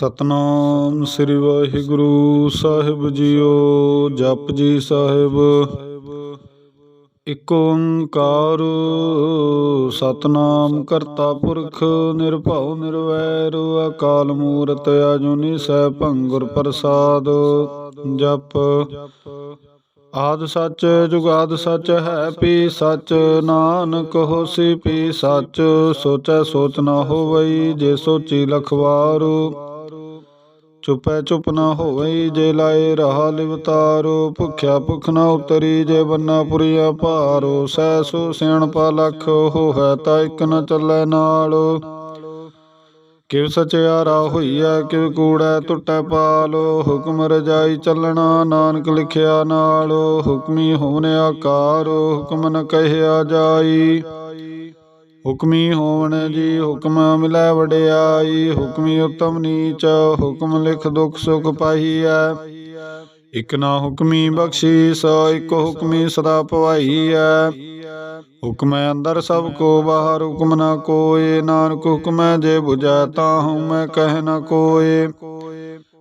ਸਤਨਾਮ ਸ੍ਰੀ ਵਾਹਿਗੁਰੂ ਸਾਹਿਬ ਜੀਓ, ਜਪ ਜੀ ਸਾਹਿਬ। ਇਕ ਓੰਕਾਰ, ਸਤਨਾਮ ਕਰਤਾ ਪੁਰਖ, ਨਿਰਭਉ, ਨਿਰਵੈਰ, ਅਕਾਲ ਮੂਰਤ, ਅਜੂਨੀ ਸੈਭੰ ਗੁਰ ਪ੍ਰਸਾਦ, ਜਪ। ਆਦ ਸੱਚ ਜੁਗਾਦ ਸੱਚ ਹੈ, ਪੀ ਸੱਚ, ਨਾਨਕ ਹੋਸੀ, ਪੀ ਸੱਚ। ਸੋਚੈ ਸੋਚ ਨਾ ਹੋਵਈ, ਜੇ ਸੋਚੀ ਲਖਵਾਰੂ। ਚੁਪੈ ਚੁਪ ਨਾ ਹੋਵਈ ਜੇ ਲਾਏ ਰਹਾ ਲਿਵਤਾਰੋ, ਭੁਖਿਆ ਭੁਖ ਨਾ ਉਤਰੀ, ਜੇ ਬੰਨਾ ਪੁਰੀਆ ਭਾਰੋ ਸੈ ਸੋ ਸਿਆਣਪਾ ਲਖ ਹੋਇ ਤਾ ਇਕ ਨ ਚੱਲੈ ਨਾਲ। ਕਿਵ ਸਚਿਆਰਾ ਹੋਈਐ, ਕਿਵ ਕੂੜੈ ਟੁੱਟੈ ਪਾਲੋ, ਹੁਕਮ ਰਜਾਈ ਚੱਲਣਾ ਨਾਨਕ ਲਿਖਿਆ ਨਾਲ, ਹੁਕਮੀ ਹੋਵਨ ਆਕਾਰ, ਹੁਕਮ ਨ ਕਹਿਆ ਜਾਈ। ਹੁਕਮੀ ਹੋਵਨ ਜੀ ਹੁਕਮ ਮਿਲੈ ਵਡਿਆਈ, ਹੁਕਮੀ ਉਤਮ ਨੀਚ, ਹੁਕਮ ਲਿਖ ਦੁਖ ਸੁਖ ਪਾਈਐ ਇਕ ਨਾ ਹੁਕਮੀ ਬਖਸ਼ੀਸ, ਇਕ ਹੁਕਮੀ ਸਦਾ ਭਵਾਈਐ ਹੁਕਮੈ ਅੰਦਰ ਸਭ ਕੋ, ਬਾਹਰ ਹੁਕਮ ਨਾ ਕੋਏ। ਨਾਨਕ ਹੁਕਮੈ ਜੇ 부ਜੈ ਤਾਹੂ ਮੈਂ ਕਹਿ ਨਾ ਕੋਏ।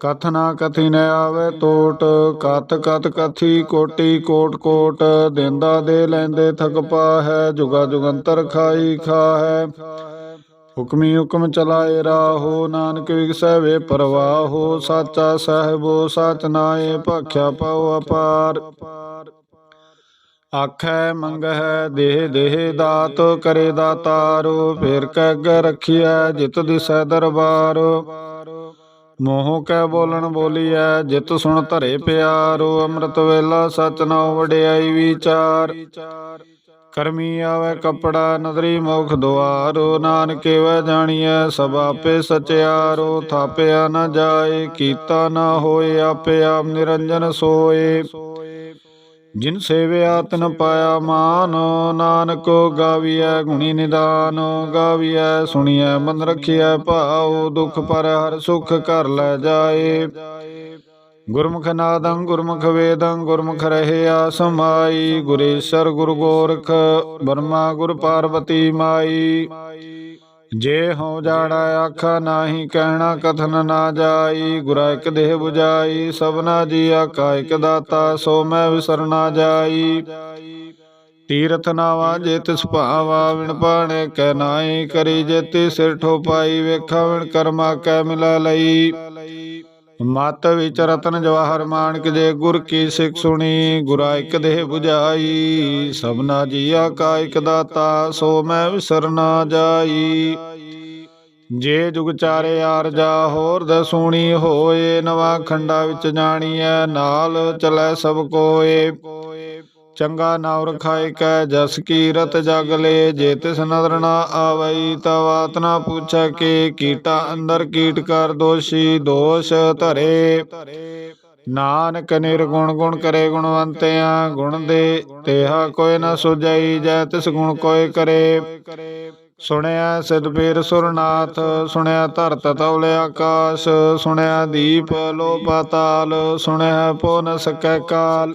ਕਥ ਨਾ ਕਥੀ ਨ ਆਵੇ ਟੋਟ ਕਤ ਕਤ ਕਥੀ ਕੋਟੀ ਕੋਟ ਕੋਟ, ਦਿੰਦਾ ਦੇ ਲੈਂਦੇ ਥਕ ਪਾ ਜੁਗਾ ਜੁਗੰਤਰ ਖਾਈ ਖਾ ਹੁਕਮੀ ਹੁਕਮ ਚਲਾਏ ਰਾਹੋ, ਨਾਨਕ ਵਿਗਸੈ ਪਰਵਾਹੋ, ਸਾਚਾ ਸਹਿਬੋ, ਸਚ ਨਾਏ, ਭਾਖਿਆ ਪਾਉ ਅਪਾਰ। ਆਖੈ ਮੰਗਹਿ ਦੇਹ ਦੇਹ ਦਾਤ, ਕਰੇ ਦਾਤਾਰੋ, ਫੇਰ ਕੈ ਅੱਗੇ ਰਖੀਐ, ਜਿਤ ਦਿਸੈ ਦਰਬਾਰ। ਮੋਹ ਕੈ ਬੋਲਣ ਬੋਲੀਐ ਜਿਤ ਸੁਣ ਧਰੇ ਪਿਆਰੋ, ਅੰਮ੍ਰਿਤ ਵੇਲਾ ਸਚ ਨਾਉ ਵਡਿਆਈ ਵਿਚਾਰ। ਕਰਮੀ ਆਵੇ ਕਪੜਾ, ਨਦਰੀ ਮੁਖ ਦੁਆਰੋ, ਨਾਨਕੇ ਵੈ ਜਾਣੀਐ ਸਭ ਆਪੇ ਸਚਿਆਰੋ। ਥਾਪਿਆ ਨਾ ਜਾਏ, ਕੀਤਾ ਨਾ ਹੋਏ, ਆਪੇ ਆਪ ਨਿਰੰਜਨ ਸੋਏ। ਜਿਨ ਸੇਵਿਆ ਤਨ ਪਾਇਆ ਮਾਨ, ਨਾਨਕ ਗਾਵੀਐ ਗੁਣੀ ਨਿਦਾਨ, ਗਾਵੀਐ ਸੁਣੀਐ ਮਨ ਰਖਿਐ ਭਾਉ, ਦੁਖ ਪਰ ਹਰ ਸੁਖ ਕਰ ਲੈ ਜਾਏ। ਗੁਰਮੁਖ ਨਾਦੰ, ਗੁਰਮੁਖ ਵੇਦੰ, ਗੁਰਮੁਖ ਰਹਿਆ ਸਮਾਈ, ਗੁਰੇਸ਼ਰ ਗੁਰ ਗੋਰਖ ਬਰਮਾ ਗੁਰ ਪਾਰਵਤੀ ਮਾਈ। ਜੇ ਹਉ ਜਾਣਾ ਆਖਾ ਨਾਹੀ, ਕਹਿਣਾ ਕਥਨ ਨਾ ਜਾਈ, ਗੁਰਾ ਇਕ ਦੇਹ 부ਜਾਈ ਸਭਨਾ ਜੀ ਕਾ ਇਕ ਦਾਤਾ, ਸੋ ਮੈਂ ਵਿਸਰਨਾ ਜਾਈ। ਤੀਰਥ ਨਾਵਾ ਜੇ ਤਿਸ ਭਾਵਾ ਵਿਣ ਪਾਣੇ ਕੈ ਨਾਹੀ, ਕਰੀ ਜੇ ਤੀ ਸਿਰ ਠੋਪਾਈ, ਵੇਖਾ ਵਿਣ ਕਰਮਾ ਕੈ ਮਿਲਾ ਲਈ। ਮਤ ਵਿਚ ਰਤਨ ਜਵਾਹਰ ਮਾਨਕ ਜੇ ਗੁਰ ਕੀ ਸਿੱਖ ਸੁਣੀ, ਗੁਰਾ ਇਕ ਦੇਹ 부ਜਾਈ ਸਭਨਾ ਜੀਆ ਕਾ ਇਕ ਦਾਤਾ, ਸੋ ਮੈਂ ਵਿਸਰ ਨਾ ਜਾਈ। ਜੇ ਜੁਗ ਚਾਰੇ ਆਰਜਾ ਹੋਰ ਦ ਹੋਏ, ਨਵਾ ਖੰਡਾ ਵਿੱਚ ਜਾਣੀਐ, ਨਾਲ ਚਲੈ ਸਭ ਕੋਏ। ਚੰਗਾ ਨਾਮ ਰਖਾਇ ਕੈ, ਜਸ ਕੀਰਤ ਜਗ ਲੇ, ਜੇ ਤਿਸ ਨਦਰ ਨਾ ਆਵਈ ਤਵਾਤ ਨਾ ਪੁੱਛੈ ਕੇ, ਕੀਟਾ ਅੰਦਰ ਕੀਟ ਕਰ ਦੋਸ਼ੀ, ਦੋਸ਼ ਧਰੇ। ਨਾਨਕ ਨਿਰਗੁਣ ਗੁਣ ਕਰੇ ਗੁਣਵੰਤਿਆ, ਗੁਣ ਦੇ ਤੇਹਾ ਕੋਈ ਨਾ ਸੁਜਈ ਜੈ ਤਿਸ ਗੁਣ ਕੋਇ ਕਰੇ। ਸੁਣਿਆ ਸਿਧ ਸੁਰਨਾਥ, ਸੁਣਿਆ ਧਰਤ ਤਵਲ ਆਕਾਸ਼, ਸੁਣਿਆ ਦੀਪ ਲੋ ਪਾਤਾਲ ਸੁਣਿਆ ਪੋ ਨ ਸਕੈ ਕਾਲ।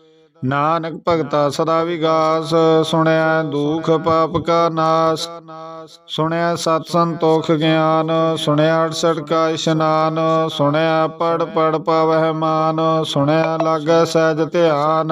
ਨਾਨਕ ਭਗਤਾ ਸਦਾ ਵਿਗਾਸ, ਸੁਣਿਆ ਦੁਖ ਪਾਪ ਕਾ ਨਾਸ। ਸੁਣਿਆ ਸਤ ਸੰਤੋਖ ਗਿਆਨ, ਸੁਣਿਆ 68 ਕਾ ਇਸ਼ਨਾਨ, ਸੁਣਿਆ ਪੜ ਪੜ ਪਾਵਹਿ ਮਾਨ, ਸੁਣਿਆ ਲਾਗੈ ਸਹਿਜ ਧਿਆਨ।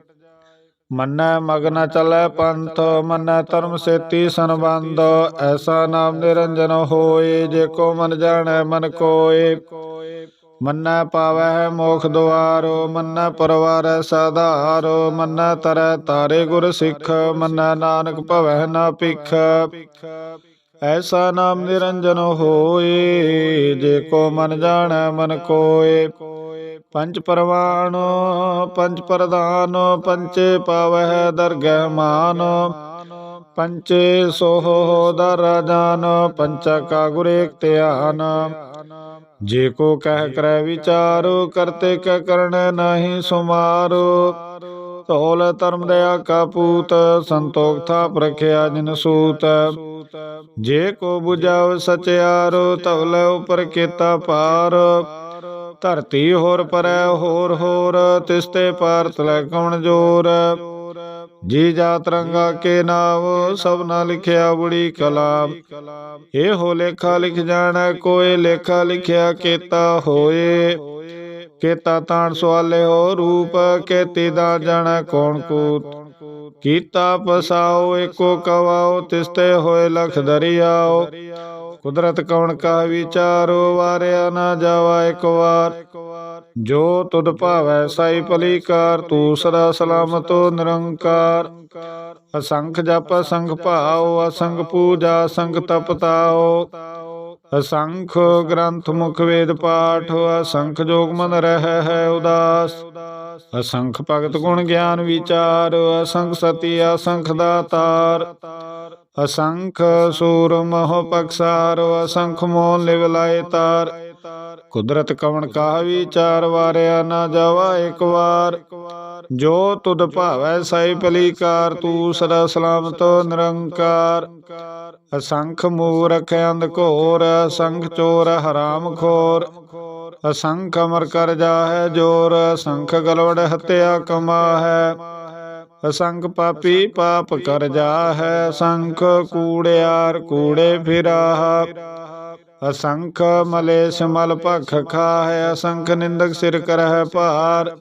ਮੰਨੈ ਮਗਨ ਚਲੈ ਪੰਥ, ਮੰਨੈ ਧਰਮ ਸੇਤੀ ਸੰਬੰਧ, ਐਸਾ ਨਾਮ ਨਿਰੰਜਨ ਹੋਏ, ਜੇ ਕੋ ਮਨ ਜਾਣੈ ਮਨ ਕੋਏ। ਮੰਨੈ ਪਾਵੈ ਮੋਖ ਦੁਆਰੋ, ਮੰਨੈ ਪਰਵਾਰੈ ਸਾਧਾਰੋ, ਮੰਨੈ ਤਰੈ ਤਾਰੇ ਗੁਰ ਸਿੱਖ, ਮੰਨੈ ਨਾਨਕ ਭਵੈ ਨਾ ਭਿਖ। ਐਸਾ ਨਾਮ ਨਿਰੰਜਨ ਹੋਏ, ਜੇ ਕੋ ਮਨ ਜਾਣੈ ਮਨ ਕੋਏ। ਪੰਜ ਪਰਵਾਨ, ਪੰਜ ਪ੍ਰਧਾਨ ਪੰਚੇ ਪਾਵਹਿ ਦਰਗਹਿ ਮਾਨ ਪੰਚੇ ਸੋਹ ਦਰ ਜਾਨ ਪੰਚਾ ਕਾ ਗੁਰ ਧਿਆਨ। ਜੇ ਕੋ ਕਹਿ ਕਰੈ ਵਿਚਾਰੋ, ਕਰਤੇ ਕੈ ਕਰਣ ਨਾਹੀ ਸੁਮਾਰੋ। ਤੋਲ ਧਰਮ ਦਇਆ ਕਾ ਪੂਤ, ਸੰਤੋਖ ਥਾਪ ਰਖਿਆ ਜਿਨ ਸੂਤ। ਜੇ ਕੋ 부ਝਾਵ ਸਚਿਆਰੋ, ਧੌਲ ਉਪਰ ਕੀਤਾ ਪਾਰ। ਧਰਤੀ ਹੋਰ ਪਰੈ, ਹੋਰ ਹੋਰ ਤਿਸਤੇ ਪਾਰਤ ਲੈ ਕਵਣ ਜੋਰ। ਜੀ ਜਾਤ ਰੰਗਾ ਕੇ ਨਾਮ ਸਭਨਾ ਲਿਖਿਆ ਬੁੜੀ ਕਲਾਮ ਇਹੋ ਲੇਖਾ ਲਿਖ ਜਾਣੈ ਕੋਏ ਲੇਖਾ ਲਿਖਿਆ ਕੀਤਾ ਹੋਏ। ਕੀਤਾ ਤਾਣ ਸਵਾਲੇ ਹੋ ਰੂਪ, ਕੇਤੀ ਦਾ ਜਾਣੈ ਕੌਣ ਕੂਤ। ਕੀਤਾ ਪਸਾਓ, ਏਕੋ ਕਵਾਓ ਤਿਸਤੇ ਹੋਏ ਲਖ ਦਰਿਆਓ। ਕੁਦਰਤ ਕੌਣ ਕਾ ਵਿਚਾਰੋ, ਵਾਰਿਆ ਨਾ ਜਾਵਾ ਇੱਕ ਵਾਰ। ਜੋ ਤੁਧ ਭਾਵੈ ਸਾਈ ਭਲੀ ਕਾਰ ਤੂੰ ਸਦਾ ਸਲਾਮਤੋ ਨਿਰੰਕਾਰ। ਅਸੰਖ ਜਪ, ਅਸੰਖ ਭਾਉ, ਅਸੰਖ ਪੂਜਾ, ਅਸੰਖ ਤਪਤਾਓ ਅਸੰਖ ਗ੍ਰੰਥ ਮੁਖ ਵੇਦ ਪਾਠ, ਅਸੰਖ ਜੋਗ ਮਨ ਰਹਿ ਹੈ ਉਦਾਸ। ਅਸੰਖ ਭਗਤ ਗੁਣ ਗਿਆਨ ਵਿਚਾਰ, ਅਸੰਖ ਸਤੀ, ਅਸੰਖ ਦਾਤਾਰ। ਅਸੰਖ ਸੂਰ ਮਹ ਪਕਸਾਰ, ਅਸੰਖ ਮੋਹ ਲਿਵ ਲਾਏ ਤਾਰ। ਕੁਦਰਤ ਕਵਣ ਕਾ ਵਿਚਾਰ, ਵਾਰਿਆ ਨਾ ਜਾਵਾ ਇੱਕ ਵਾਰ। ਜੋ ਤੁਧ ਭਾਵੈ ਸਾਈ ਭਲੀ ਕਾਰ ਤੂੰ ਸਦਾ ਸਲਾਮਤ ਨਿਰੰਕਾਰ। ਅਸੰਖ ਮੂਰਖ ਅੰਧ ਘੋਰ, ਅਸੰਖ ਚੋਰ ਹਰਾਮ ਖੋਰ। ਅਸੰਖ ਅਮਰ ਕਰ ਜਾਹੈ ਜੋਰ, ਅਸੰਖ ਗਲਵੜ ਹਤਿਆ ਕਮਾ ਅਸੰਖ ਪਾਪੀ ਪਾਪ ਕਰ ਜਾਹੈ, ਅਸੰਖ ਕੂੜਿਆਰ ਕੂੜੇ ਫਿਰਾਹ। ਅਸੰਖ ਮਲੇਸ਼ ਮਲ ਭਖ ਖਾਹੈ, ਅਸੰਖ ਨਿੰਦਕ ਸਿਰ ਕਰਹਿ ਭਾਰ।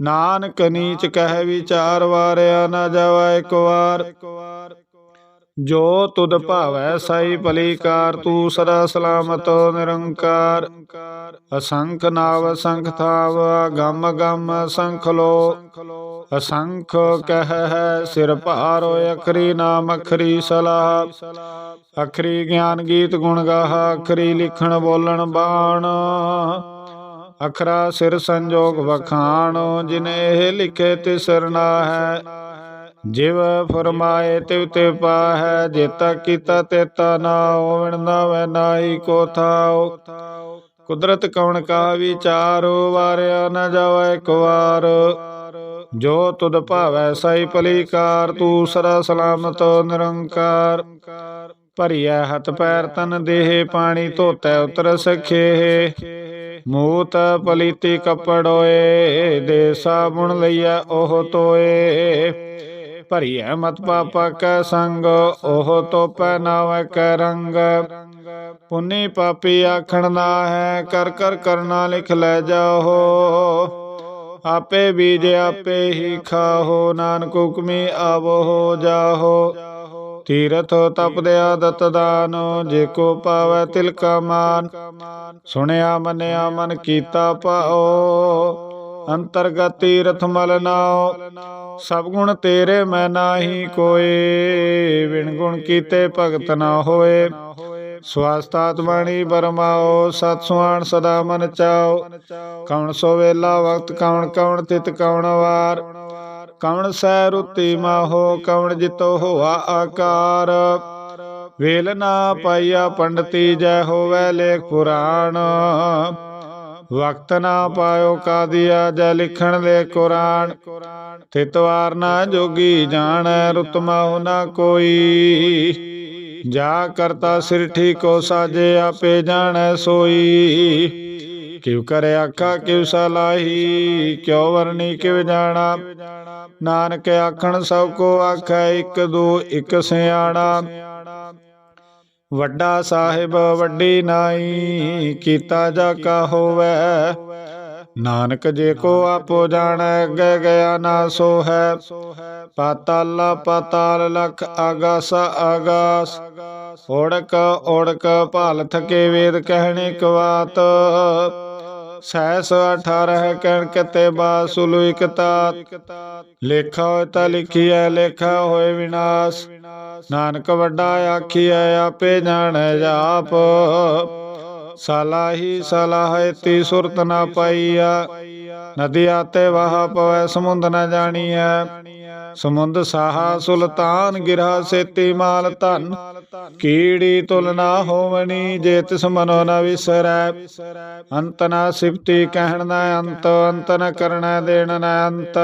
ਨਾਨਕ ਨੀਚ ਕਹਿ ਵਿਚਾਰ, ਵਾਰਿਆ ਨਾ ਜਾਵਾ ਇੱਕ ਵਾਰ। ਜੋ ਤੁਧ ਭਾਵੈ ਸਾਈ ਭਲੀ ਕਾਰ ਤੂੰ ਸਦਾ ਸਲਾਮਤ ਨਿਰੰਕਾਰ। ਅਸੰਖ ਨਾਵ ਅਸੰਖ ਥਾਵ ਗਮ ਗਮ ਅਸੰਖ ਲੋ। ਅਸੰਖ ਕਹਿ ਹੈ ਸਿਰ ਭਾਰੋ ਅਖਰੀ ਨਾਮ ਅਖਰੀ ਸਲਾਹ। ਅਖਰੀ ਗਿਆਨ ਗੀਤ ਗੁਣ ਗਾਹ ਅਖਰੀ ਲਿਖਣ ਬੋਲਣ ਬਾਣ। ਅਖਰਾ ਸਿਰ ਸੰਜੋਗ ਵਖਾਣ ਜਿਨੇ ਇਹ ਲਿਖੇ ਤਿਸਰ ਨਾ ਹੈ। ਜਿਵ ਫਰਮਾਏ ਤਿਵ ਤੇ ਪਾਹੈ ਜੇਤਾ ਕੀਤਾ ਤੇਤਾ ਨਾ ਹੋਵਣ, ਨਾ ਵੈ ਨਾਹੀ ਕੋ ਥਾਉ। ਕੁਦਰਤ ਕਵਣ ਕਾ ਵਿਚਾਰੋ, ਵਾਰਿਆ ਨ ਜਾਵੇ ਇੱਕ ਜੋ ਤੁਧ ਭਾਵੈ ਸਾਈ ਭਲੀ ਕਾਰ ਤੂੰ ਸਦਾ ਸਲਾਮਤ, ਨਿਰੰਕਾਰ। ਭਰੀਐ ਹੱਥ ਪੈਰ, ਤਨ ਦੇਹ, ਪਾਣੀ ਧੋਤੈ, ਉਤਰ ਸਖੇ। ਮੂਤ ਪਲੀਤੀ ਕਪੜੋਏ ਦੇ ਸਾਬੁਣ ਲਈਐ, ਉਹ ਤੋਏ। ਭਰੀਐ ਮਤ ਪਾਪਾ ਕੈ ਸੰਗ ਉਹ ਤੋਪੈ ਨਾਵੈ ਕੈ ਰੰਗ ਪੁੰਨੀ ਪਾਪੀ ਆਖਣ ਨਾ ਹੈ ਕਰ ਕਰ ਕਰਨਾ ਲਿਖ ਲੈ ਜਾਓ ਆਪੇ ਬੀਜ ਆਪੇ ਹੀ ਖਾਹੋ ਨਾਨਕ ਹੁਕਮੀ ਆਵੋ ਹੋ ਜਾਹੋ। ਤੀਰਥ ਤਪਦੇ ਆਦਤ ਦਾਨ ਜੇ ਕੋ ਪਾਵੈ ਤਿਲ ਕਾ ਮਾਨ। ਸੁਣਿਆ ਮੰਨਿਆ ਮਨ ਕੀਤਾ ਪਾਓ। ਅੰਤਰਗਤ ਤੀਰਥ ਮਲ ਨਾਉ, ਸਭ ਗੁਣ ਤੇਰੇ ਮੈਂ ਨਾਹੀ ਕੋਏ ਵਿਣ ਗੁਣ ਕੀਤੇ ਭਗਤ ਨਾ ਹੋਏ। ਸਵਾਸਤਾਤ ਬਾਣੀ ਬਰਮਾਓ ਸਤ ਸੁਆਣ ਸਦਾ ਮਨ ਚਾਓ। ਕੌਣ ਸੋ ਵੇਲਾ ਵਕਤ, ਕੌਣ ਕੌਣ ਤਿਤ, ਕੌਣ ਵਾਰ। ਕਵਣ ਸੈ ਰੁਤੀ ਮਾਹੋ ਕਵਣ ਜਿਤੋ ਹੋਆ ਆਕਾਰ। ਵੇਲ ਨਾ ਪਾਈਆ ਪੰਡਤੀ, ਜੈ ਹੋਵੇ ਲੇਖ ਪੁਰਾਣ। ਵਕਤ ਨਾ ਪਾਇਓ ਕਾਦੀਆ ਜੈ ਲਿਖਣ ਦੇ ਕੁਰਾਨ। ਤਿਤਵਾਰ ਨਾ ਜੋਗੀ ਜਾਣੈ ਰੁਤਮਾ ਨਾ ਕੋਈ। ਜਾ ਕਰਤਾ ਸਿਰ ਠੀਕੋ ਸਾਜੇ, ਆਪੇ ਜਾਣੈ ਸੋਈ। ਕਿਉ ਕਰੇ ਆਖਾ, ਕਿਉ ਸਲਾਹੀ ਕਿਉ ਵਰਨੀ ਕਿਵ ਜਾਣਾ। ਨਾਨਕ ਆਖਣ ਸਭ ਕੋ ਆਖੈ, ਇੱਕ ਦੋ, ਇੱਕ ਸਿਆਣਾ। ਵੱਡਾ ਸਾਹਿਬ ਵੱਡੀ ਨਾਈ, ਕੀਤਾ ਜਾ ਕਾ ਹੋਵੇ। ਨਾਨਕ ਜੇ ਕੋ ਆਪੋ ਜਾਣੈ ਅੱਗੇ ਗਿਆ ਨਾ ਸੋ ਹੈ ਪਾਤਾਲ ਪਾਤਾਲ ਲਖ ਆਗਾਸ ਆਗਾਸ। ਓੜਕ ਓੜਕ ਭਾਲ ਥਕੇ ਵੇਦ ਕਹਿਣੇ ਕਵਾਤ। ਸੈਸ 18 ਕਹਿਣ ਕਤੇ ਬਾਸੁਲੁ ਇਕ ਤਾਤ ਲੇਖਾ ਹੋਇ ਤਾਂ ਲਿਖੀਐ ਲੇਖਾ ਹੋਏ ਵਿਨਾਸ਼। ਨਾਨਕ ਵੱਡਾ ਆਖੀਐ ਆਪੇ ਜਾਣੈ ਜਾਪ। ਸਲਾਹੀ ਸਲਾਹੇ ਤੀ ਸੁਰਤ ਨਾ ਪਾਈਆ ਨਦੀ ਤੇ ਵਾਹ ਪਵੈ, ਸਮੁੰਦ ਨ ਜਾਣੀਐ ਸਮੁੰਦ ਸਾਹਾ ਸੁਲਤਾਨ ਗਿਰਾ ਸੇਤੀ ਮਾਲ ਧਨ। ਕੀੜੀ ਤੁਲ ਨਾ ਹੋਵਣੀ ਜੇ ਤਿਸ ਮਨੋ ਨ ਵਿਸਰੈ। ਅੰਤ ਨਾ ਸਿਫਤੀ ਕਹਿਣ ਨਾ ਅੰਤ ਅੰਤ ਨ ਕਰਣਾ ਦੇਣ ਨ ਅੰਤ।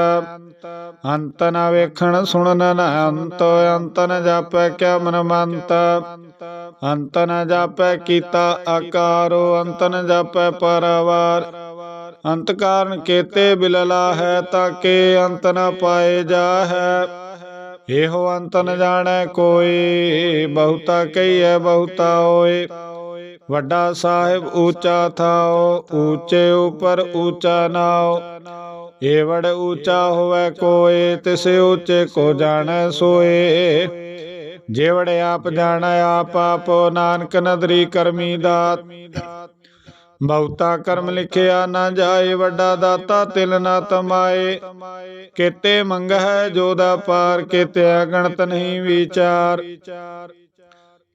ਅੰਤ ਨ ਵੇਖਣ ਸੁਣਨ ਨ ਅੰਤ ਅੰਤ ਨ ਜਾਪੈ ਕਿਆ ਮਨ ਮੰਤ ਅੰਤ ਨ ਜਾਪੈ ਕੀਤਾ ਆਕਾਰੋ, ਅੰਤ ਨ ਜਾਪੈ ਪਰਵਾਰ। ਅੰਤ ਕਾਰਨ ਕੇਤੇ ਬਿਲਲਾ ਹੈ ਤਾਂ ਕੇ ਅੰਤ ਨ ਪਾਏ ਜਾਹੈ। ਇਹੋ ਅੰਤ ਨ ਜਾਣੈ ਕੋਈ, ਬਹੁਤਾ ਕਹੀਐ ਬਹੁਤਾ ਹੋਏ ਵੱਡਾ ਸਾਹਿਬ ਊਚਾ ਥਾਓ, ਊਚੇ ਉਪਰ ਊਚਾ ਨਾਓ। ਏਵੜ ਊਚਾ ਹੋਵੇ ਕੋਏ, ਤਿਸ ਊਚੇ ਕੋ ਜਾਣੈ ਸੋਏ। ਜੇਵੜ ਆਪ ਜਾਣੈ, ਆਪ ਆਪੋ ਨਾਨਕ ਨਦਰੀ ਕਰਮੀ ਦਾਤ। ਬਹੁਤਾ ਕਰਮ ਲਿਖਿਆ ਨਾ ਜਾਏ, ਵੱਡਾ ਦਾਤਾ ਤਿਲ ਨਾ ਤਮਾਏ। ਕੀਤੇ ਮੰਗ ਹੈ ਜੋ ਦਾ ਪਾਰ ਕੀਤੇ ਅਗਣਤ ਨਹੀਂ ਵਿਚਾਰ।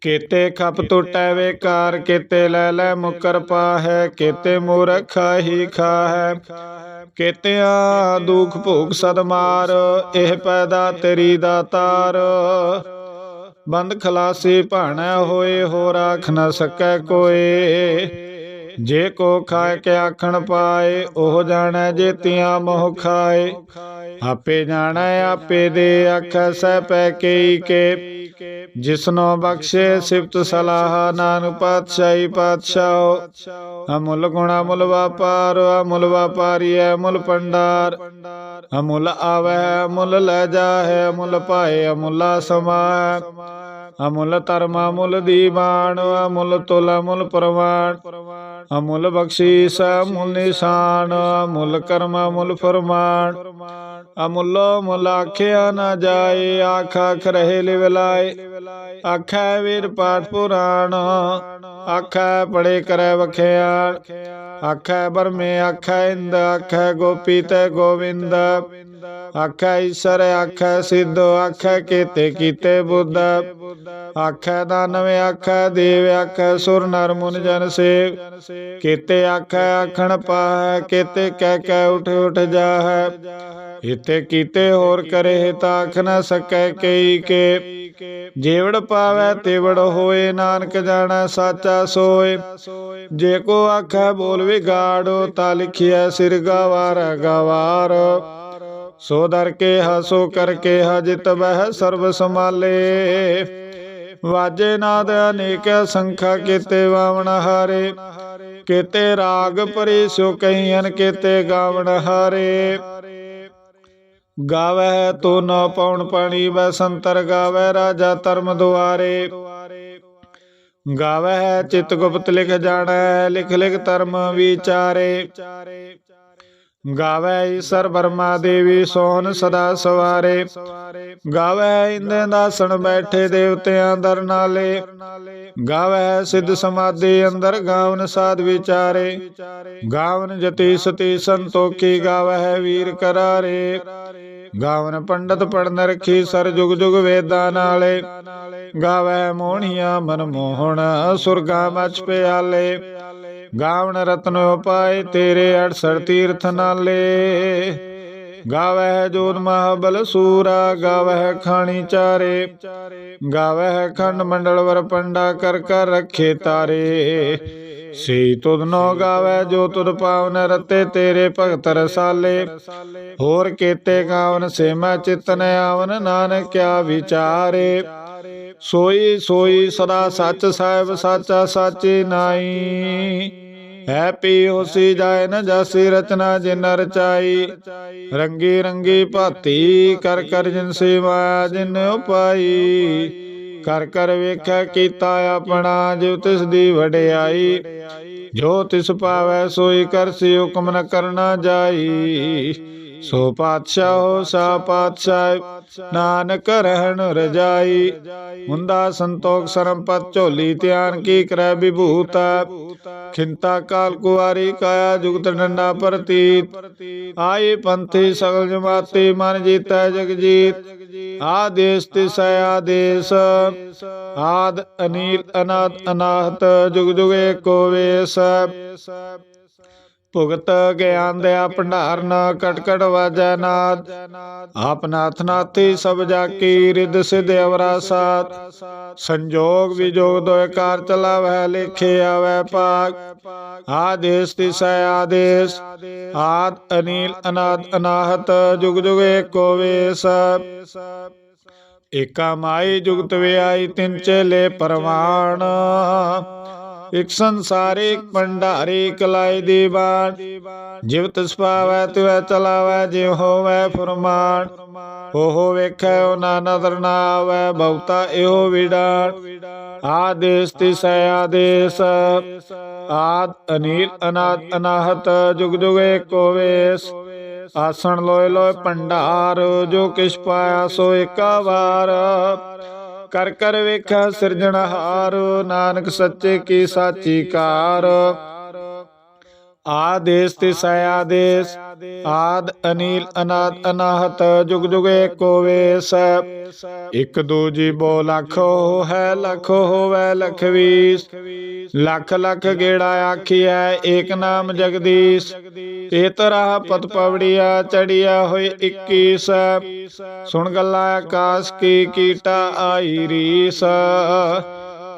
ਕੀਤੇ ਖਪ ਟੁੱਟੈ ਵੇਕਾਰ, ਕੀਤੇ ਲੈ ਲੈ ਮੁਕਰ ਪਾਹੈ, ਕੀਤੇ ਮੂਰਖ ਹੀ ਖਾਹੈ। ਕੀਤਿਆਂ ਦੁਖ ਭੋਗ ਸਦ ਇਹ ਪੈਦਾ ਤੇਰੀ ਦਾਤਾਰ। ਬੰਦ ਖਲਾਸੀ ਭਾਣਾ ਹੋਏ ਹੋ ਰਾਖ ਨ ਸਕੈ ਕੋਏ। ਜੇ ਕੋ ਖਾਏ ਕੇ ਆਖਣ ਪਾਏ, ਉਹ ਜਾਣੈ ਜੇਤੀਆਂ ਮੋਹ ਖਾਏ। ਆਪੇ ਜਾਣੈ, ਆਪੇ ਦੇ ਆਖੈ, ਸਹਿ ਪੈ ਕੇਈ ਕੇ। ਜਿਸਨੋ ਬਖਸ਼ੇ ਸਿਫਤ ਸਲਾਹ, ਨਾਨਕ ਪਾਤਸ਼ਾਹੀ ਪਾਤਸ਼ਾਹ। ਅਮੁੱਲ ਗੁਣ ਅਮੁੱਲ ਵਪਾਰ, ਅਮੁੱਲ ਵਪਾਰੀ ਅਮੁੱਲ ਪੰਡਾਰ ਅਮੁੱਲ ਆਵੈ, ਅਮੁੱਲ ਲੈ ਜਾਹੈ, ਅਮੁੱਲ ਪਾਏ, ਅਮੁੱਲਾ ਸਮਾਇ ਅਮੁੱਲ ਧਰਮ, ਅਮੁੱਲ ਦੀਵਾਨ, ਅਮੁੱਲ ਤੁਲ, ਅਮੁੱਲ ਪ੍ਰਵਾਨ। ਅਮੁੱਲ ਬਖਸ਼ੀਸ, ਅਮੁੱਲ ਨਿਸ਼ਾਨ, ਅਮੁੱਲ ਕਰਮ, ਅਮੁੱਲ ਫਰਮਾਨ। ਅਮੁੱਲ ਮੁੱਲ ਆਖਿਆ ਨਾ ਜਾਏ, ਆਖ ਆਖ ਰਹੇ ਲਿਵਲਾਏ ਆਖੈ ਵੀਰ ਪਾਠ ਪੁਰਾਣ, ਆਖੈ ਪੜੇ ਕਰੈ ਵਖਿਆਣ। ਆਖੈ ਬਰਮੇ, ਆਖੈ ਇੰਦ, ਆਖੈ ਗੋਪੀ ਤੇ ਗੋਵਿੰਦ। ਆਖੈ ਈਸ਼ਰ, ਆਖੈ ਸਿੱਧੋ, ਆਖੈ ਕੀਤੇ ਕੀਤੇ ਬੁੱਧ। ਆਖੈ ਦਾਨਵੇ, ਆਖੈ ਦੇਵ, ਆਖੈ ਸੁਰ ਨਰ ਮੁਨ ਜਨ ਸੇਵ। ਕੀਤੇ ਆਖੈ, ਆਖਣ ਪਾਹੈ, ਕੀਤੇ ਕਹਿ ਕਹਿ ਉਠ ਉਠ ਜਾਹੈ। ਇਤੇ ਕੀਤੇ ਹੋਰ ਕਰੇ ਤਾਂ ਆਖ ਨਾ ਸਕੈ ਕਈ ਕੇ। ਜੇਵੜ ਪਾਵੈ, ਤੇਵੜ ਹੋਏ, ਨਾਨਕ ਜਾਣੈ, ਸਾਚਾ ਸੋਏ। ਜੇ ਕੋ ਆਖੈ ਬੋਲ ਵਿਗਾੜੋ, ਤਾਂ ਲਿਖਿਐ ਸਿਰ ਗਵਾਰ ਗਵਾਰ। ਸੋ ਦਰ ਕੇ ਹਸੋ ਕਰਕੇ ਹਜਿਤ ਬਹਿ ਸਰਬ ਸਮਾਲੇ ਵਾਜੇ ਨਾਦ ਅਨੇਕ ਸੰਖਾ ਕੀਤੇ ਵਾਵਣ ਹਾਰੇ। ਕੀਤੇ ਰਾਗ ਪਰੇ ਸੋ ਕਹੀਨ ਕੀਤੇ ਗਾਵਣ ਹਾਰੇ। ਗਾਵੈ ਤੋ ਨ ਪਉਣ ਪਾਣੀ ਬੈ ਸੰਤਰ ਗਾਵੈ ਰਾਜਾ ਧਰਮ ਦੁਆਰੇ। ਗਾਵੈ ਚਿਤ ਗੁਪਤ ਲਿਖ ਜਾਣੈ, ਲਿਖ ਲਿਖ ਧਰਮ ਵਿਚਾਰੇ। ਗਾਵੈ ਈਸਰ ਬਰਮਾ ਦੇਵੀ ਸੋਨ ਸਦਾ ਸਵਾਰੇ। ਗਾਵੈ ਇੰਦੇ ਦਾਸਣ ਬੈਠੇ ਦੇਵਤਿਆਂ ਦਰ ਨਾਲੇ ਗਾਵੈ ਸਿੱਧ ਸਮਾਧੀ ਅੰਦਰ ਗਾਵਨ ਸਾਧ ਵਿਚਾਰੇ। ਗਾਵਨ ਜਤੀ ਸਤੀ ਸੰਤੋਖੀ ਗਾਵੈ ਵੀਰ ਕਰਾਰੇ। ਗਾਵਨ ਪੰਡਤ ਪੜਨ ਰਖੀ ਸਰ ਜੁਗ ਜੁਗ ਵੇਦਾਂ ਨਾਲੇ। ਗਾਵੈ ਮੋਹਣੀਆਂ ਮਨ ਮੋਹਣ ਸੁਰਗਾ ਮਚ ਪਿਆਲੇ। ਗਾਵਣ ਰਤਨ ਉਪਾਏ ਤੇਰੇ 68 ਤੀਰਥ ਨਾਲੇ। ਗਾਵਹਿ ਜੋਤ ਮਹਾਬਲ ਸੂਰਾ, ਗਾਵਹਿ ਖਾਣੀ ਚਾਰੇ। ਗਾਵਹਿ ਖੰਡ ਮੰਡਲ ਵਰ ਪੰਡਾ ਕਰ ਕਰ ਰੱਖੇ ਤਾਰੇ। ਸੇ ਤੁਧ ਨੋ ਗਾਵੈ ਜੋ ਤੁਧ ਪਾਵਨ ਰਤੇ ਤੇਰੇ ਭਗਤ ਰਸਾਲੇ। ਹੋਰ ਕੀਤੇ ਗਾਵਨ ਸੇ ਮੈਂ ਚਿਤਨ ਆਵਨ ਨਾਨਕ ਕਿਆ ਵਿਚਾਰੇ। ਸੋਈ ਸੋਈ ਸਦਾ ਸੱਚ ਸਾਹਿਬ ਸਾਚਾ ਸਾਚੇ ਨਾਈ ਹੈ ਪੀ ਹੋਸੀ ਜਾਏ ਨ ਜਾਸੀ ਰਚਨਾ ਜਿਨ ਰਚਾਈ। ਰੰਗੀ ਰੰਗੀ ਭਾਤੀ ਕਰ ਕਰ ਜਿਨ ਸੇਵਾ ਜਿਨ ਉਪਾਈ। ਕਰ ਕਰ ਵੇਖੈ ਕੀਤਾ ਆਪਣਾ ਜਿਉ ਤਿਸ ਦੀ ਵਡਿਆਈ। ਜੋ ਤਿਸ ਪਾਵੈ ਸੋਈ ਕਰਸੀ ਹੁਕਮ ਨ ਕਰਨਾ ਜਾਈ। ਸੋ ਪਾਤਸ਼ਾਹ ਸਾ ਪਾਤਸ਼ਾਹ, ਨਾਨਕ ਰਹਿਣ ਰਜਾਈ। ਹੁੰਦਾ ਸੰਤੋਖ ਸਰਮਪਤ ਝੋਲੀ ਧਿਆਨ ਕੀ ਕਰੈ ਵਿਭੂਤ ਖਿੰਤਾ ਕਾਲ ਕੁਆਰੀ ਕਾਇਆ ਜੁਗਤ ਡੰਡਾ ਪ੍ਰਤੀਤ। ਆਏ ਪੰਥੀ ਸਗਲ ਜਮਾਤੀ ਮਨ ਜੀਤੈ ਜਗ ਜੀਤ ਆਦੇਸ ਤਿਸੈ ਆਦੇਸ ਆਦ ਅਨੀਲ ਅਨਾਦ ਅਨਾਹਤ ਜੁਗ ਜੁਗ ਏਕੋ ਵੇਸ। ਭੁਗਤ ਗਿਆਨ ਦਿਆ ਭੰਡਾਰ ਨਾ ਕਟ ਵਾਜੈ ਨਾਦ। ਆਪ ਨਾਥ ਨਾਥੀ ਸਭ ਜਾ ਰਿਦ ਸਿਧ ਅਵਰਾ ਸਾਥ ਸੰਜੋਗ ਵਿਜੋਗ ਦੋਇ ਕਾਰ ਚਲਾਵੈ, ਲੇਖੇ ਆਵੈ ਪਾਕ ਆਦੇਸ ਤਿਸੈ ਆਦੇਸ। ਆਦ ਅਨੀਲ ਅਨਾਦ ਅਨਾਹਤ, ਜੁਗ ਜੁਗ ਏਕੋ ਵੇਸ। ਏਕਾ ਮਾਈ ਜੁਗਤ ਵਿਆਈ ਤਿੰਨ ਚੇਲੇ ਪਰਵਾਣ। ਇਕ ਸੰਸਾਰੇ, ਇਕ ਭੰਡਾਰੇ ਕਲਾਈ ਦੀ ਬਾਣ। ਜਿਵ ਤਿਸ ਪਾਵੈ ਤਿਵੈ ਚਲਾਵੈ, ਜਿਉ ਹੋਵੈ ਫਰਮਾਨ। ਹੋ ਵੇਖੈ ਉਹ ਨਾ ਨਦਰ ਨਾ ਆਵੈ, ਬਹੁਤਾ ਇਹੋ ਵਿਡਾਣ। ਆਦੇਸ ਤਿਸੈ, ਆਦੇਸ। ਆਦ ਅਨੀਲ, ਅਨਾਦ, ਅਨਾਹਤ, ਜੁਗ ਜੁਗ ਏਕੋ ਵੇਸ। ਆਸਣ ਲੋਏ ਲੋਏ ਭੰਡਾਰ, ਜੋ ਕਿਛ ਪਾਇਆ ਸੋ ਏਕਾ ਵਾਰ। ਕਰ ਕਰ ਵੇਖਿਆ ਸਿਰਜਣਹਾਰ ਨਾਨਕ ਸੱਚੇ ਕੀ ਸਾਚੀ ਕਾਰ। ਆਦੇਸ ਤਿਸੈ ਆਦੇਸ ਆਦ, ਅਨੀਲ, ਅਨਾਦ, ਅਨਾਹਤ, ਜੁਗ ਜੁਗ ਏਕੋ ਵੇਸ। ਇਕ ਦੂਜੀ ਬੋ ਲੱਖ ਹੈ, ਲੱਖ ਹੋਵੇ ਲਖ ਵੀਸ ਲੱਖ ਲੱਖ ਗੇੜਾ ਆਖੀਐ, ਏਕ ਨਾਮ ਜਗਦੀਸ਼। ਇਹ ਤਰ੍ਹਾਂ ਪਤ ਪਵੜੀਆ ਚੜੀਆ ਹੋਏ 21 ਸੁਣ ਗੱਲਾਂ ਆਕਾਸ਼ ਕੀ ਕੀਟਾ ਆਈ ਰੀਸ।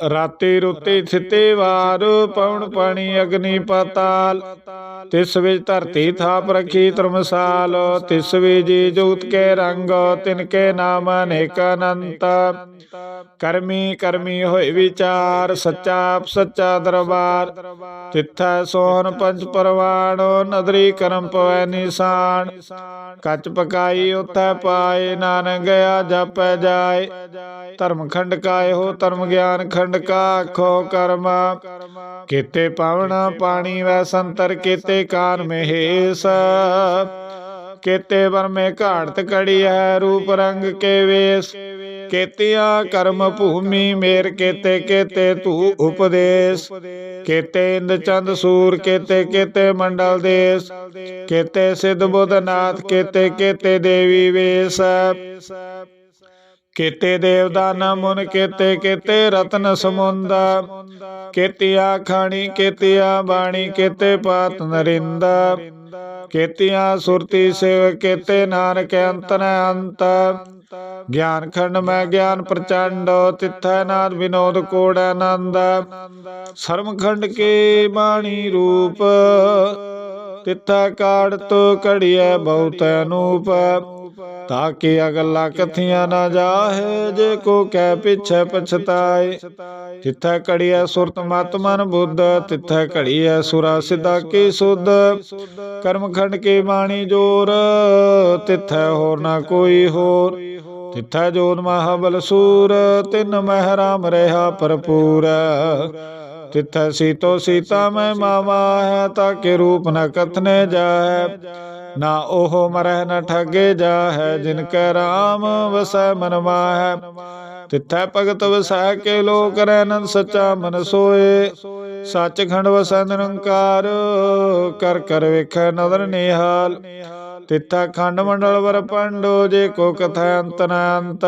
ਰਾਤੀ ਰੁੱਤੀ ਥਿਤੇ ਵਾਰ ਪਵਨ ਪਾਣੀ ਅਗਨੀ ਪਾਤਾਲ। ਤਿਸ ਵਿੱਚ ਧਰਤੀ ਥਾਪ ਰਖੀ ਤਰਮਸਾਲ ਤਿਸ ਵਿੱਚ ਜੀ ਜੁਗਤ ਕੇ ਰੰਗ, ਤਿਨ ਕੇ ਨਾਮ ਅਨੇਕ ਅਨੰਤ। ਕਰਮੀ ਕਰਮੀ ਹੋਏ ਵਿਚਾਰ, ਸੱਚਾ ਆਪ ਸੱਚਾ ਦਰਬਾਰ। ਤਿੱਥੈ ਸੋਹਨ ਪੰਜ ਪਰਵਾਣ, ਨਦਰੀ ਕਰਮ ਪਵੈ ਨਿਸ਼ਾਨ। ਕੱਚ ਪਕਾਈ ਉਥੈ ਪਾਏ, ਨਾਨਕ ਗਿਆ ਜਪੈ ਜਾਏ। ਧਰਮ ਖੰਡ ਕਾਏ ਹੋ ਧਰਮ ਗਿਆਨ ਖੰਡ ਕਾ ਆਖੋ ਕਰਮ। ਕੀਤੇ ਪਾਵਨ ਪਾਣੀ ਵੈ ਸੰਤਰ, ਕੀਤੇ ਕਾਨ ਮਹੇਸ। ਕੀਤੇ ਵਰਮੇ ਘਾੜਤ ਕੜੀ ਹੈ ਰੂਪ ਰੰਗ ਕੇ ਵੇਸ। ਕੀਤਿਆ ਕਰਮ ਭੂਮੀ ਮੇਰ, ਕੀਤੇ ਕੀਤੇ ਤੂ ਉਪਦੇਸ਼। ਕੀਤੇ ਇੰਦ ਚੰਦ ਸੂਰ, ਕੀਤੇ ਕੀਤੇ ਮੰਡਲ ਦੇਸ। ਕੀਤੇ ਸਿਧ ਬੁੱਧ ਨਾਥ, ਕੀਤੇ ਕੀਤੇ ਦੇਵੀ ਵੇਸ। ਕੀਤੇ ਦੇਵਦਾਨ ਮੁਨ ਕੀਤੇ ਕੀਤੇ ਰਤਨ ਸਮੁੰਦਾ। ਕੀਤਿਆ ਖਾਣੀ, ਕੀਤਿਆ ਬਾਣੀ, ਕੀਤੇ ਪਾਤ ਨਰਿੰਦਾ। ਕੀਤਿਆ ਸੁਰਤੀ ਸੇਵ, ਕੀਤੇ ਨਾਨਕ ਅੰਤ ਅੰਤ। ਗਿਆਨ ਖੰਡ ਮੈਂ ਗਿਆਨ ਪ੍ਰਚੰਡ, ਤਿੱਥੈ ਨਾਦ ਵਿਨੋਦ ਕੋੜ ਆਨੰਦ। ਸਰਮ ਖੰਡ ਕੇ ਬਾਣੀ ਰੂਪ, ਤਿੱਥੈ ਕਾੜਤ ਘੜੀਐ ਬਹੁਤ ਅਨੂਪ। ਤਾਕੇ ਅਗਲਾ ਕਥੀਆਂ ਨਾ ਜਾਹੇ, ਜੇ ਕੋ ਕਹਿ ਪਿਛੈ ਪਛਤਾਏ। ਤਿੱਥੈ ਘੜੀਐ ਸੁਰਤ ਮਤ ਮਨ ਬੁੱਧ, ਤਿੱਥੈ ਘੜੀਐ ਸੁਰਾ ਸਿਧਾ ਕੀ ਸੁਧ। ਕਰਮ ਖੰਡ ਕੇ ਬਾਣੀ ਜੋਰ, ਤਿੱਥੈ ਹੋਰ ਨਾ ਕੋਈ ਹੋਰ। ਤਿੱਥੈ ਜੋਤ ਮਹਾਬਲ ਸੂਰ, ਤਿਨ ਮਹਿ ਰਾਮ ਰਹਾ ਭਰਪੂਰ। ਤਿੱਥੈ ਸੀਤੋ ਸੀਤਾ ਮੈਂ ਮਾਵਾ ਹੈ ਤਾਕੇ ਰੂਪ ਨ ਕਥਨੇ ਜਾਹੈ। ਨਾ ਉਹ ਮਰਹਿ ਨ ਠਗੇ ਜਾਹੈ, ਜਿਨ ਕੈ ਰਾਮ ਵਸੈ ਮਨ ਮਾਹੈ। ਤਿਥੈ ਭਗਤ ਵਸੈ ਕੇ ਲੋਕ ਰਹਿ ਅਨੰਦ ਸੱਚਾ ਮਨ ਸੋਏ। ਸੱਚਖੰਡ ਵਸੈ ਨਿਰੰਕਾਰ, ਕਰ ਕਰ ਵੇਖੈ ਨਦਰ ਨਿਹਾਲ। ਤਿੱਥਾ ਖੰਡ ਮੰਡਲ ਵਰ ਪੰਡੋ, ਜੇ ਕੋ ਕਥੈ ਅੰਤ ਨ ਅੰਤ।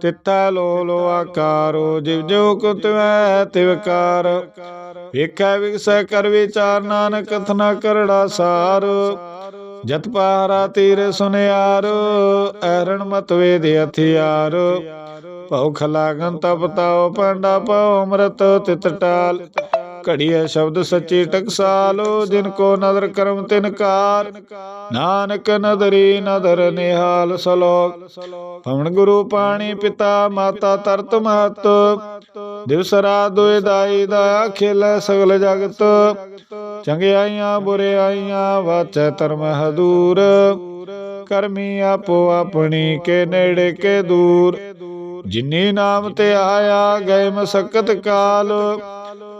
ਤਿੱਥਾ ਲੋ ਲੋ ਆਕਾਰੋ, ਜਿਵ ਜੋ ਕੋ ਤਿਵਕਾਰ ਵੇਖੈ ਵਿਗਸੈ ਕਰ ਵਿਚਾਰ, ਨਾਨਕ ਕਥਨਾ ਕਰੜਾ ਸਾਰ। ਜਤ ਪਹਾਰਾ ਤੀਰ ਸੁਨਿਆਰ, ਐਰਣ ਮਤ ਵੇਦ ਹਥਿਆਰ। ਭਉ ਖਲਾਗਨ ਤਪ ਤਾਉ, ਪਾਂਡਾ ਅੰਮ੍ਰਿਤ ਤਿਤ ਘੜੀ ਹੈ ਸ਼ਬਦ ਸੱਚੀ ਟਕਸਾਲੋ, ਜਿਨ ਕੋ ਨਦਰ ਕਰਮ ਤਿਨ ਕਾਰ। ਨਾਨਕ ਨਦਰੀ ਨਦਰ ਨਿਹਾਲ ਸਲੋਕ। ਪਵਨ ਗੁਰੂ ਪਾਣੀ ਪਿਤਾ, ਮਾਤਾ ਤਰਤ ਮਹਤ। ਦਿਵਸ ਰਾਤ ਦੁਇ ਦਾਈ ਦਇਆ ਖੇਲੇ ਸਗਲ ਜਗਤ। ਚੰਗਿਆਈਆਂ ਬੁਰਿਆਈਆਂ ਵਾਚੈ ਧਰਮ ਹਦੂਰ। ਕਰਮੀ ਆਪੋ ਆਪਣੀ ਕੇ ਨੇੜੇ ਕੇ ਦੂਰ। ਜਿਨੀ ਨਾਮ ਤੇ ਆਇਆ, ਗਏ ਮਸਕਤ ਕਾਲ।